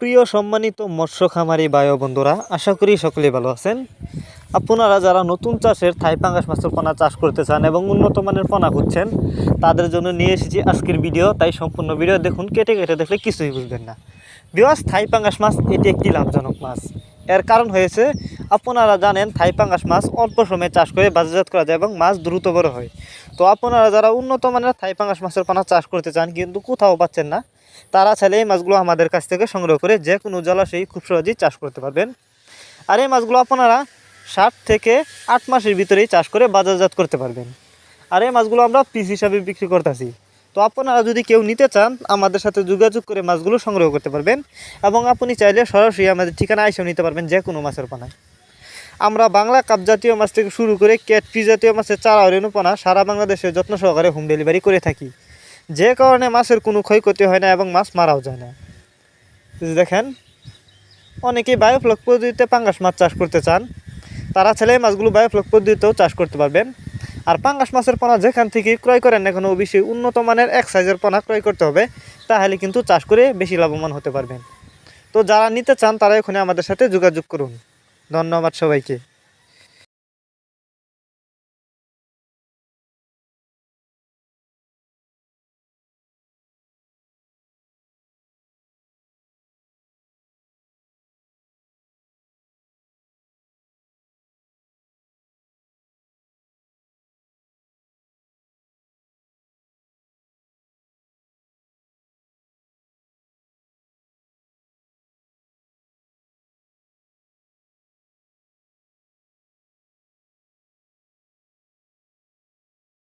প্রিয় সম্মানিত মৎস্য খামারি বায়ু বন্ধুরা, আশা করি সকলে ভালো আছেন। আপনারা যারা নতুন চাষের থাই পাঙ্গাস মাছের পোনা চাষ করতে চান এবং উন্নত মানের পোনা খুঁজছেন, তাদের জন্য নিয়ে এসেছি আজকের ভিডিও। তাই সম্পূর্ণ ভিডিও দেখুন, কেটে কেটে দেখলে কিছুই বুঝবেন না। বিওয়াস থাই পাঙ্গাস মাছ এটি একটি লাভজনক মাছ। এর কারণ হয়েছে আপনারা জানেন থাই পাঙ্গাস মাছ অল্প সময়ে চাষ করে বাজারজাত করা যায় এবং মাছ দ্রুত বড় হয়। তো আপনারা যারা উন্নত মানের থাই পাঙ্গাস মাছের পানা চাষ করতে চান কিন্তু কোথাও পাচ্ছেন না, তারা চাইলে এই মাছগুলো আমাদের কাছ থেকে সংগ্রহ করে যে কোনো জলাশয়ে খুব সহজেই চাষ করতে পারবেন। আর এই মাছগুলো আপনারা সাত থেকে আট মাসের ভিতরেই চাষ করে বাজারজাত করতে পারবেন। আর এই মাছগুলো আমরা পিস হিসাবে বিক্রি করতেছি। তো আপনারা যদি কেউ নিতে চান, আমাদের সাথে যোগাযোগ করে মাছগুলো সংগ্রহ করতে পারবেন এবং আপনি চাইলে সরাসরি আমাদের ঠিকানা এসেও নিতে পারবেন যে কোনো মাছের পানায়। আমরা বাংলা কাপ জাতীয় মাছ থেকে শুরু করে ক্যাটফি জাতীয় মাছের চারা রেণুপনা সারা বাংলাদেশে যত্ন সহকারে হোম ডেলিভারি করে থাকি। যে কারণে মাছের কোনো ক্ষয়ক্ষতি হয় না এবং মাছ মারাও যায় না। দেখেন, অনেকেই বায়োফ্লক পদ্ধতিতে পাঙ্গাস মাছ চাষ করতে চান। তারা ছেলে মাছগুলো বায়োফ্লক পদ্ধতিতেও চাষ করতে পারবেন। আর পাঙ্গাস মাছের পোনা যেখান থেকে ক্রয় করেন না কোনো বেশি উন্নত মানের এক সাইজের পোনা ক্রয় করতে হবে, তাহলে কিন্তু চাষ করে বেশি লাভবান হতে পারবেন। তো যারা নিতে চান, তারা এখানে আমাদের সাথে যোগাযোগ করুন। ধন্যবাদ সবাইকে।